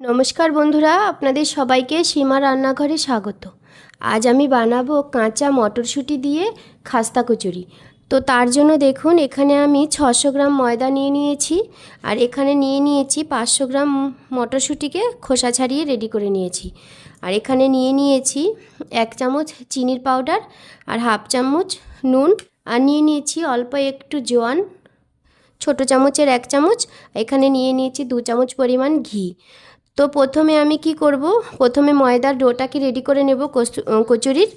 নমস্কার বন্ধুরা, আপনাদের সবাইকে সীমা রান্নাঘরে স্বাগত। আজ আমি বানাবো কাঁচা মটরশুঁটি দিয়ে খাস্তা কচুরি। তো তার জন্য দেখুন, এখানে আমি ছশো গ্রাম ময়দা নিয়ে নিয়েছি আর এখানে নিয়ে নিয়েছি পাঁচশো গ্রাম মটরশুঁটিকে খোসা ছাড়িয়ে রেডি করে নিয়েছি। আর এখানে নিয়ে নিয়েছি এক চামচ চিনির পাউডার আর হাফ চামচ নুন আর নিয়ে নিয়েছি অল্প একটু জোয়ান, ছোট চামচের এক চামচ। এখানে নিয়ে নিয়েছি দু চামচ পরিমাণ ঘি। তো প্রথমে আমি কি করব? প্রথমে ময়দার ডোটাকে রেডি করে নেব কচু- কচুরির।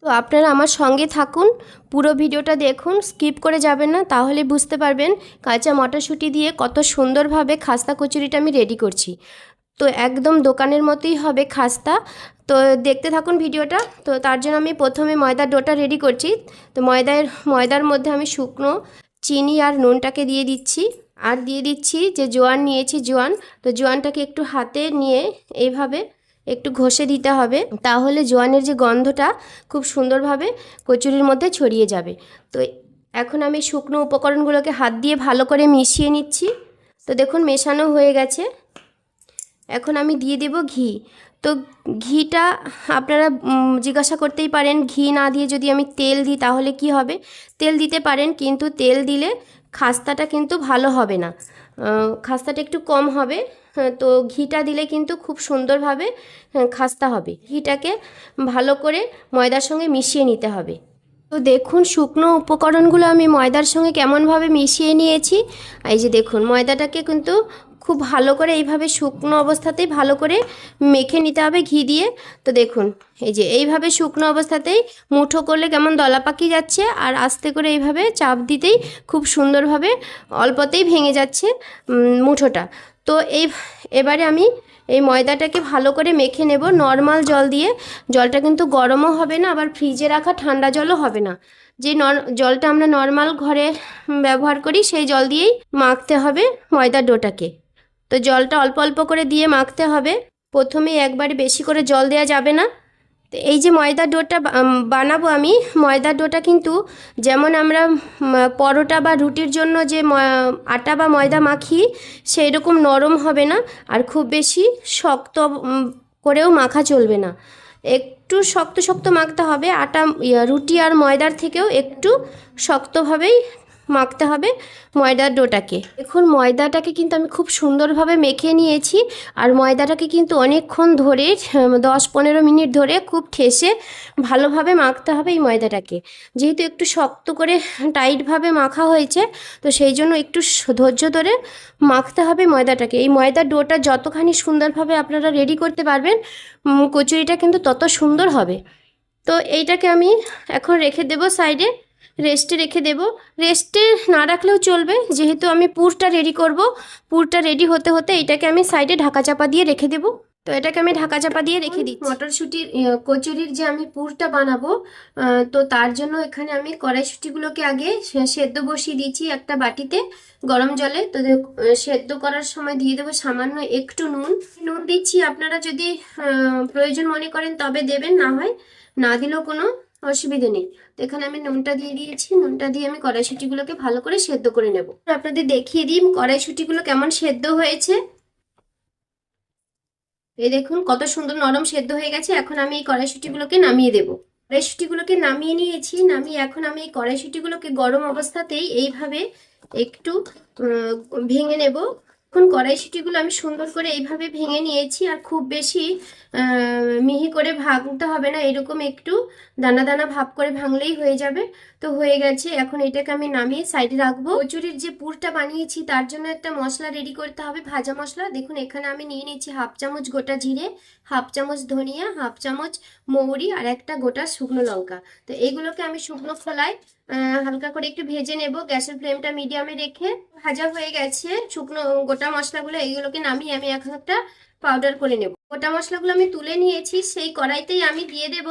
তো আপনারা আমার সঙ্গে থাকুন, পুরো ভিডিওটা দেখুন স্কিপ করে যাবেন না, তাহলে বুঝতে পারবেন কাঁচা মটরশুঁটি দিয়ে কত সুন্দরভাবে খাস্তা কচুরিটা আমি রেডি করছি। তো একদম দোকানের মতোই হবে খাস্তা। তো দেখতে থাকুন ভিডিওটা। তো তার জন্য আমি প্রথমে ময়দার ডোটা রেডি করছি। তো ময়দার ময়দার মধ্যে আমি শুকনো চিনি আর নুনটাকে দিয়ে দিচ্ছি। আর দিয়ে দিচ্ছি যে জোয়ান নিয়েছি জোয়ান, তো জোয়ানটাকে একটু হাতে নিয়ে এইভাবে একটু ঘষে দিতে হবে, তাহলে জোয়ানের যে গন্ধটা খুব সুন্দরভাবে কচুরির মধ্যে ছড়িয়ে যাবে। তো এখন আমি শুকনো উপকরণগুলোকে হাত দিয়ে ভালো করে মিশিয়ে নিচ্ছি। তো দেখুন, মেশানো হয়ে গেছে। এখন আমি দিয়ে দেব ঘি। তো ঘিটা আপনারা জিজ্ঞাসা করতেই পারেন, ঘি না দিয়ে যদি আমি তেল দিই তাহলে কি হবে? তেল দিতে পারেন, কিন্তু তেল দিলে খাস্তাটা কিন্তু ভালো হবে না। খাস্তাটা একটু কম হবে। হ্যাঁ, তো ঘিটা দিলে কিন্তু খুব সুন্দরভাবে হ্যাঁ, খাস্তা হবে। ঘিটাকে ভালো করে ময়দার সঙ্গে মিশিয়ে নিতে হবে। তো দেখুন শুকনো উপকরণগুলো আমি ময়দার সঙ্গে কেমনভাবে মিশিয়ে নিয়েছি। এই যে দেখুন ময়দাটাকে কিন্তু খুব ভালো করে এইভাবে শুকনো অবস্থাতেই ভালো করে মেখে নিতে হবে ঘি দিয়ে। তো দেখুন, এই যে এইভাবে শুকনো অবস্থাতেই মুঠো করলে কেমন দলা পাকি যাচ্ছে আর আস্তে করে এইভাবে চাপ দিতেই খুব সুন্দরভাবে অল্পতেই ভেঙে যাচ্ছে মুঠোটা। তো এই, এবারে আমি এই ময়দাটাকে ভালো করে মেখে নেব, নর্মাল জল দিয়ে। জলটা কিন্তু গরমও হবে না, আবার ফ্রিজে রাখা ঠান্ডা জলও হবে না। যে জলটা আমরা নর্মাল ঘরে ব্যবহার করি, সেই জল দিয়েই মাখতে হবে ময়দার ডোটাকে। তো জলটা অল্প অল্প করে দিয়ে মাখতে হবে। প্রথমে একবারে বেশি করে জল দেওয়া যাবে না। তো এই যে ময়দার ডোটা বানাবো আমি, ময়দার ডোটা কিন্তু যেমন আমরা পরোটা বা রুটির জন্য যে আটা বা ময়দা মাখি সেই রকম নরম হবে না। আর খুব বেশি শক্ত করেও মাখা চলবে না। একটু শক্ত শক্ত মাখতে হবে। আটা রুটি আর ময়দার থেকেও একটু শক্তভাবেই মাখতে হবে ময়দার ডোটাকে। এখন ময়দাটাকে কিন্তু আমি খুব সুন্দরভাবে মেখে নিয়েছি আর ময়দাটাকে কিন্তু অনেকক্ষণ ধরে দশ পনেরো মিনিট ধরে খুব ঠেসে ভালোভাবে মাখতে হবে এই ময়দাটাকে। যেহেতু একটু শক্ত করে টাইটভাবে মাখা হয়েছে, তো সেই জন্য একটু ধৈর্য ধরে মাখতে হবে ময়দাটাকে। এই ময়দার ডোটা যতখানি সুন্দরভাবে আপনারা রেডি করতে পারবেন কচুরিটা কিন্তু তত সুন্দর হবে। তো এইটাকে আমি এখন রেখে দেব সাইডে। রেস্টে রেখে দেব। রেস্টে না রাখলেও চলবে। যেহেতু আমি পুরটা রেডি করব, পুরটা রেডি হতে হতে এটাকে আমি সাইডে ঢাকা চাপা দিয়ে রেখে দেব। তো এটাকে আমি ঢাকা চাপা দিয়ে রেখে দিই মটরশুঁটির কচুরির যে আমি পুরটা বানাবো তো তার জন্য এখানে আমি কড়াইশুঁটিগুলোকে আগে সেদ্ধ বসিয়ে দিয়েছি একটা বাটিতে গরম জলে। তো সেদ্ধ করার সময় দিয়ে দেবো সামান্য একটু নুন। নুন দিচ্ছি, আপনারা যদি প্রয়োজন মনে করেন তবে দেবেন, না হয় না দিলেও কোনো অসুবিধে নেই। তো এখানে আমি নুনটা দিয়ে দিয়েছি। নুনটা দিয়ে আমি কড়াইশুঁটিগুলোকে ভালো করে সেদ্ধ করে নেব। আপনাদের দেখিয়ে দিই কড়াইশুঁটিগুলো কেমন সেদ্ধ হয়েছে। এই দেখুন কত সুন্দর নরম সেদ্ধ হয়ে গেছে। এখন আমি এই কড়াইশুঁটিগুলোকে নামিয়ে দেব। কড়াইশুঁটিগুলোকে নামিয়ে নিয়েছি। নামিয়ে এখন আমি এই কড়াইশুঁটিগুলোকে গরম অবস্থাতেই এইভাবে একটু ভেঙে নেব। এখন কড়াইশুঁটিগুলো আমি সুন্দর করে এইভাবে ভেঙে নিয়েছি আর খুব বেশি মিহি করে ভাঙতে হবে না এরকম একটু দানা দানা ভাব করে ভাঙলেই হয়ে যাবে। তো হয়ে গেছে এখন এটাকে আমি নামিয়ে সাইডে রাখব। কচুরির যে পুরটা বানিয়েছি তার জন্য একটা মশলা রেডি করতে হবে ভাজা মশলা। দেখুন এখানে আমি নিয়ে নিয়েছি হাফ চামচ গোটা জিরে হাফ চামচ ধনিয়া হাফ চামচ মৌরি আর একটা গোটা শুকনো লঙ্কা। তো এইগুলোকে আমি শুকনো আহ, হালকা করে একটু ভেজে নেব। গ্যাসের ফ্লেমটা মিডিয়ামে রেখে ভাজা হয়ে গেছে। শুকনো গোটা মশলাগুলো এইগুলোকে নামিয়ে আমি এক একটা পাউডার করে নেব। গোটা মশলাগুলো আমি তুলে নিয়েছি, সেই কড়াইতেই আমি দিয়ে দেব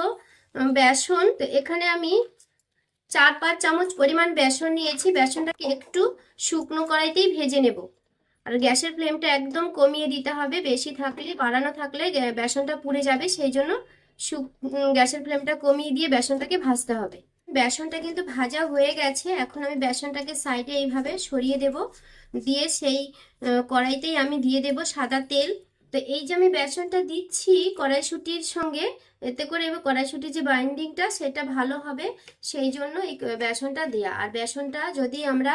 বেসন। তো এখানে আমি চার পাঁচ চামচ পরিমাণ বেসন নিয়েছি। বেসনটাকে একটু শুকনো কড়াইতেই ভেজে নেব। আর গ্যাসের ফ্লেমটা একদম কমিয়ে দিতে হবে। বেশি থাকলে, বাড়ানো থাকলে বেসনটা পুড়ে যাবে। সেই জন্য গ্যাসের ফ্লেমটা কমিয়ে দিয়ে বেসনটাকে ভাজতে হবে। বেসনটা কিন্তু ভাজা হয়ে গেছে। এখন আমি বেসনটাকে সাইডে এইভাবে সরিয়ে দেব। দিয়ে সেই কড়াইতেই আমি দিয়ে দেব সাদা তেল। তো এই যে আমি বেসনটা দিচ্ছি কড়াইশুটির সঙ্গে, এতে করে এবার কড়াইশুটির যে বাইন্ডিংটা সেটা ভালো হবে। সেই জন্য এই বেসনটা দেয়া। আর বেসনটা যদি আমরা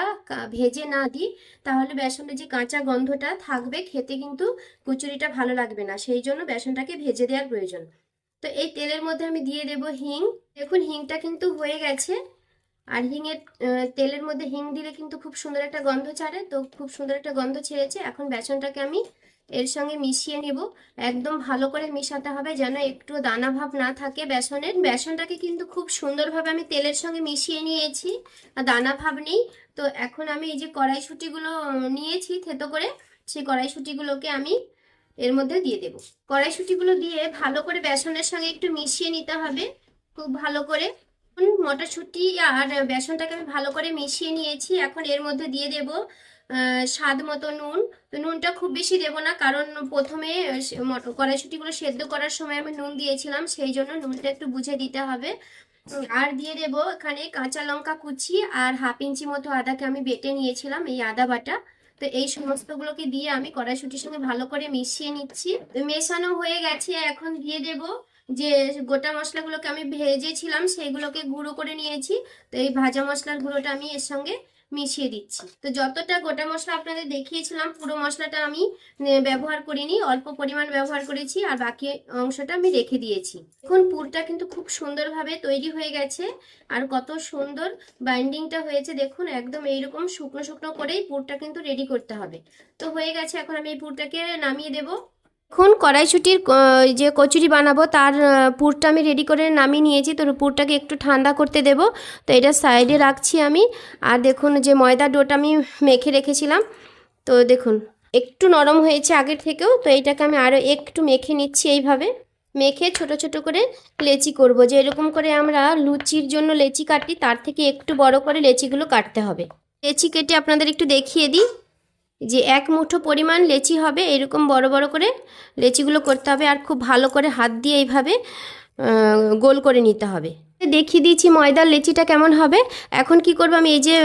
ভেজে না দিই, তাহলে বেসনের যে কাঁচা গন্ধটা থাকবে, খেতে কিন্তু কুচুরিটা ভালো লাগবে না। সেই জন্য বেসনটাকে ভেজে দেওয়ার প্রয়োজন। তো এই তেলের মধ্যে আমি দিয়ে দেব হিং। দেখুন, হিংটা কিন্তু হয়ে গেছে। আর হিংয়ের তেলের মধ্যে হিং দিলে কিন্তু খুব সুন্দর একটা গন্ধ ছাড়ে। তো খুব সুন্দর একটা গন্ধ ছেড়েছে। এখন বেসনটাকে আমি এর সঙ্গে মিশিয়ে নেব। একদম ভালো করে মিশাতে হবে যেন একটু দানা ভাব না থাকে বেসনের। বেসনটাকে কিন্তু খুব সুন্দরভাবে আমি তেলের সঙ্গে মিশিয়ে নিয়েছি। আর দানা ভাব নেই। তো এখন আমি এই যে কড়াইশুটিগুলো নিয়েছি থেতো করে, সেই কড়াইশুটিগুলোকে আমি এর মধ্যে দিয়ে দেব। কড়াইশুটিগুলো দিয়ে ভালো করে বেসনের সঙ্গে একটু মিশিয়ে নিতে হবে, খুব ভালো করে। মটরশুঁটি আর বেসনটাকে আমি ভালো করে মিশিয়ে নিয়েছি। এখন এর মধ্যে দিয়ে দেব স্বাদ মতো নুন। তো নুনটা খুব বেশি দেবো না, কারণ প্রথমে কড়াইশুঁটিগুলো সেদ্ধ করার সময় আমি নুন দিয়েছিলাম, সেই জন্য নুনটা একটু বুঝে দিতে হবে। আর দিয়ে দেব এখানে কাঁচা লঙ্কা কুচি আর হাফ ইঞ্চি মতো আদাকে আমি বেটে নিয়েছিলাম, এই আদা বাটা। তো এই সমস্তগুলোকে দিয়ে আমি কড়াইশুটির সঙ্গে ভালো করে মিশিয়ে নিচ্ছি। মেশানো হয়ে গেছে, এখন দিয়ে দেব যে গোটা মশলাগুলোকে আমি ভেজেছিলাম, সেইগুলোকে গুঁড়ো করে নিয়েছি। তো এই ভাজা মশলার গুঁড়োটা আমি এর সঙ্গে মিশিয়ে দিচ্ছি। তো যতটা গোটা মশলা আপনাদের দেখিয়েছিলাম, পুরো মশলাটা আমি ব্যবহার করিনি, অল্প পরিমাণ ব্যবহার করেছি আর বাকি অংশটা আমি রেখে দিয়েছি। এখন পুরটা কিন্তু খুব সুন্দরভাবে তৈরি হয়ে গেছে আর কত সুন্দর বাইন্ডিংটা হয়েছে। দেখুন, একদম এইরকম শুকনো শুকনো করেই পুরটা কিন্তু রেডি করতে হবে। তো হয়ে গেছে, এখন আমি এই পুরটাকে নামিয়ে দেব। এখন কড়াইশুটির যে কচুরি বানাবো তার পুরটা আমি রেডি করে নামিয়ে নিয়েছি। তো পুরটাকে একটু ঠান্ডা করতে দেব। তো এটা সাইডে রাখছি আমি। আর দেখুন যে ময়দা ডোটা আমি মেখে রেখেছিলাম। তো দেখুন, একটু নরম হয়েছে আগের থেকেও। তো এইটাকে আমি আরও একটু মেখে নিচ্ছি এইভাবে। মেখে ছোট ছোট করে লেচি করব। যে এরকম করে আমরা লুচির জন্য লেচি কাটি, তার থেকে একটু বড় করে লেচিগুলো কাটতে হবে। লেচি কেটে আপনাদের একটু দেখিয়ে দিই। যে এক মুঠো পরিমাণ লেচি হবে, এরকম বড় বড় করে লেচিগুলো করতে হবে আর খুব ভালো করে হাত দিয়ে এইভাবে গোল করে নিতে হবে। দেখিয়ে দিয়েছি ময়দার লেচিটা কেমন হবে। এখন কি করব আমি, এই যে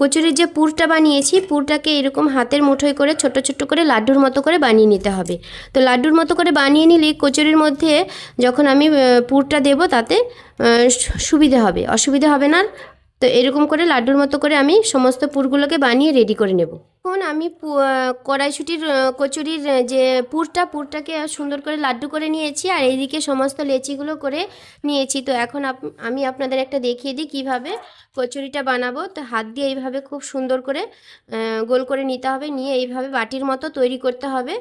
কচুরির যে পুরটা বানিয়েছি, পুরটাকে এরকম হাতের মুঠোয় করে ছোট ছোট করে লাড্ডুর মতো করে বানিয়ে নিতে হবে। তো লাড্ডুর মতো করে বানিয়ে নিলে কচুরির মধ্যে যখন আমি পুরটা দেব তাতে সুবিধে হবে। অসুবিধা হবে না তো এরকম করে লাড্ডুর মতো করে আমি সমস্ত পুরগুলোকে বানিয়ে রেডি করে নেব। এখন আমি কড়াইশুটির কচুরির যে পুরটা, পুরটাকে সুন্দর করে লাড্ডু করে নিয়েছি আর এইদিকে সমস্ত লেচিগুলো করে নিয়েছি। তো এখন আমি আপনাদের একটা দেখিয়ে দিই কীভাবে কচুরিটা বানাবো। তো হাত দিয়ে এইভাবে খুব সুন্দর করে গোল করে নিতে হবে। নিয়ে এইভাবে বাটির মতো তৈরি করতে হবে।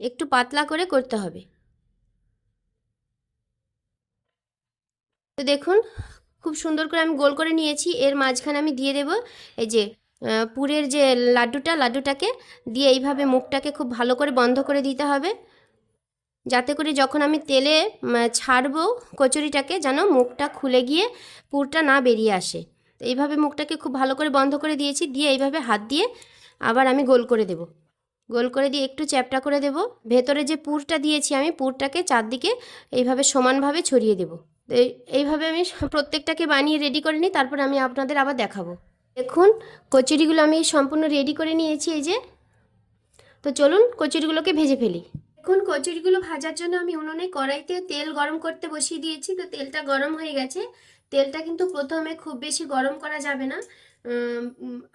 একটু পাতলা করে করতে হবে। তো দেখুন, খুব সুন্দর করে আমি গোল করে নিয়েছি। এর মাঝখানে আমি দিয়ে দেব এই যে পুরের যে লাড্ডুটা, লাড্ডুটাকে দিয়ে এইভাবে মুখটাকে খুব ভালো করে বন্ধ করে দিতে হবে। যাতে করে যখন আমি তেলে ছাড়বো কচুরিটাকে যেন মুখটা খুলে গিয়ে পুরটা না বেরিয়ে আসে। তো এইভাবে মুখটাকে খুব ভালো করে বন্ধ করে দিয়েছি। দিয়ে এইভাবে হাত দিয়ে আবার আমি গোল করে দেব। গোল করে দিয়ে একটু চ্যাপটা করে দেব। ভেতরে যে পুরটা দিয়েছি আমি, পুরটাকে চারদিকে এইভাবে সমানভাবে ছড়িয়ে দেব। এইভাবে আমি প্রত্যেকটাকে বানিয়ে রেডি করে নিই, তারপর আমি আপনাদের আবার দেখাবো। দেখুন, কচুরিগুলো আমি সম্পূর্ণ রেডি করে নিয়েছি এই যে। তো চলুন কচুরিগুলোকে ভেজে ফেলি। এখন কচুরিগুলো ভাজার জন্য আমি উনুনে কড়াইতে তেল গরম করতে বসিয়ে দিয়েছি। তো তেলটা গরম হয়ে গেছে। তেলটা কিন্তু প্রথমে খুব বেশি গরম করা যাবে না।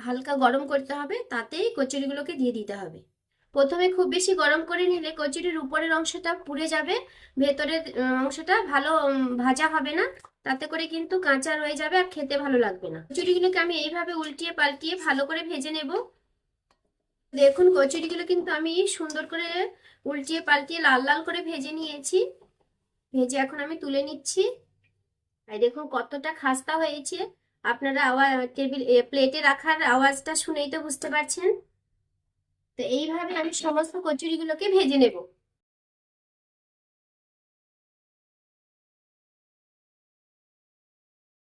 হালকা গরম করতে হবে, তাতেই কচুরিগুলোকে দিয়ে দিতে হবে। প্রথমে খুব বেশি গরম করে নিলে কচুরির উপরের অংশটা পুড়ে যাবে, ভেতরের অংশটা ভালো ভাজা হবে না। তাতে করে কিন্তু কাঁচা রয়ে যাবে আর খেতে ভালো লাগবে না। কচুরিগুলোকে আমি এইভাবে উল্টিয়ে পাল্টিয়ে ভালো করে ভেজে নেব। দেখুন, কচুরিগুলো কিন্তু আমি সুন্দর করে উল্টিয়ে পাল্টিয়ে লাল লাল করে ভেজে নিয়েছি। ভেজে এখন আমি তুলে নিচ্ছি। আর দেখুন, কতটা খাস্তা হয়েছে। আপনারা আওয়াজ টেবিল প্লেটে রাখার আওয়াজটা শুনেই তো বুঝতে পারছেন। তো এইভাবে আমি সমস্ত কচুরিগুলোকে ভেজে নেব।